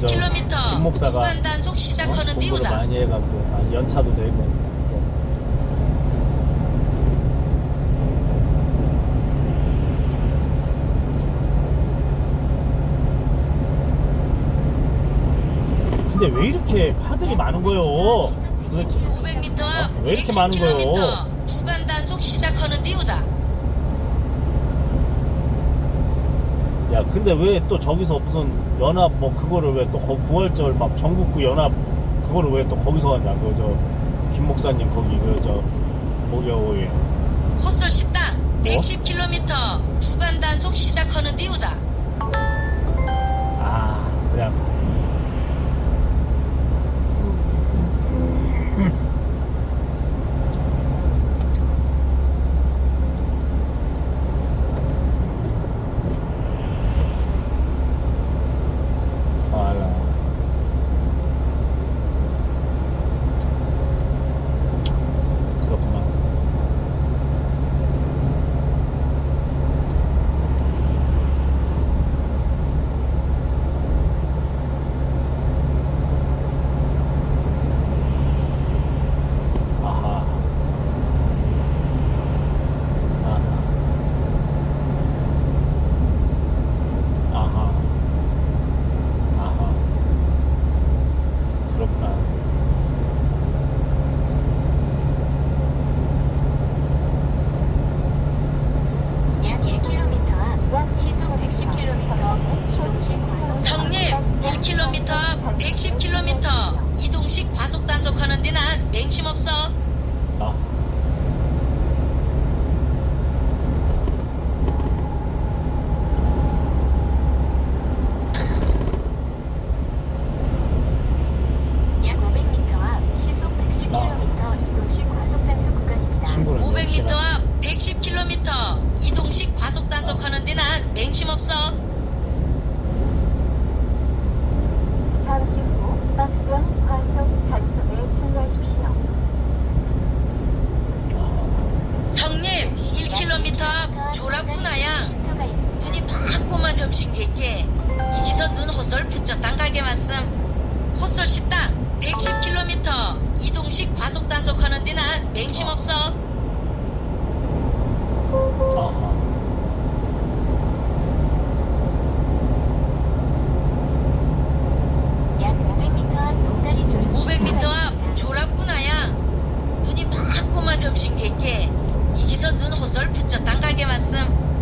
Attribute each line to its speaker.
Speaker 1: 저
Speaker 2: 10km
Speaker 1: 김 목사가
Speaker 2: 구간 단속 시작하는
Speaker 1: 공부를
Speaker 2: 이유다.
Speaker 1: 많이 해갖고 연차도 또 근데 왜 이렇게 파들이 많은? 도대체
Speaker 2: 500m 앞
Speaker 1: 왜 이렇게 많은?
Speaker 2: 110km 구간 단속 시작하는 이유다.
Speaker 1: 야 근데 왜 또 저기서 무슨 연합 뭐 그거를 왜 또 부활절 막 전국구 연합 그거를 왜 또 거기서 하냐 그저 김 목사님 거기 그저 거기 거기
Speaker 2: 헛솔 식당
Speaker 1: 뭐?
Speaker 2: 110km 구간 단속 시작하는 이유다.
Speaker 1: 아 그냥 아, 알아. 그렇구나. 아하. 아하. 아하. 아하. 그렇구나.
Speaker 3: 약 1km 앞 시속 110km 이동식 과속
Speaker 2: 성님 1km 앞 110km 이동식 과속 단속하는 데난 맹심 없어.
Speaker 1: 아.
Speaker 3: 약 500m 앞 시속 110km 이동식 과속 단속 구간입니다.
Speaker 1: 친구는
Speaker 2: 500m
Speaker 1: 역시나.
Speaker 2: 앞 110km 이동식 과속 단속하는 데난 맹심 없어.
Speaker 4: 잠시 후 박스형 과속 단속에 주의하십시오.
Speaker 2: 성님 1km 앞
Speaker 3: 있습니다.
Speaker 2: 눈이 바꼬마 점심 객게 이기서 눈 헛솔 붙였당 가게 왔음 헛솔 식당 110km 이동식 과속 단속하는 데난 맹심 없어
Speaker 1: 아하.
Speaker 3: 100m 앞
Speaker 2: 조락구나야. 눈이 막 꼬마 점심 객게. 이기서 눈 호설 붙였단 가게 왔음.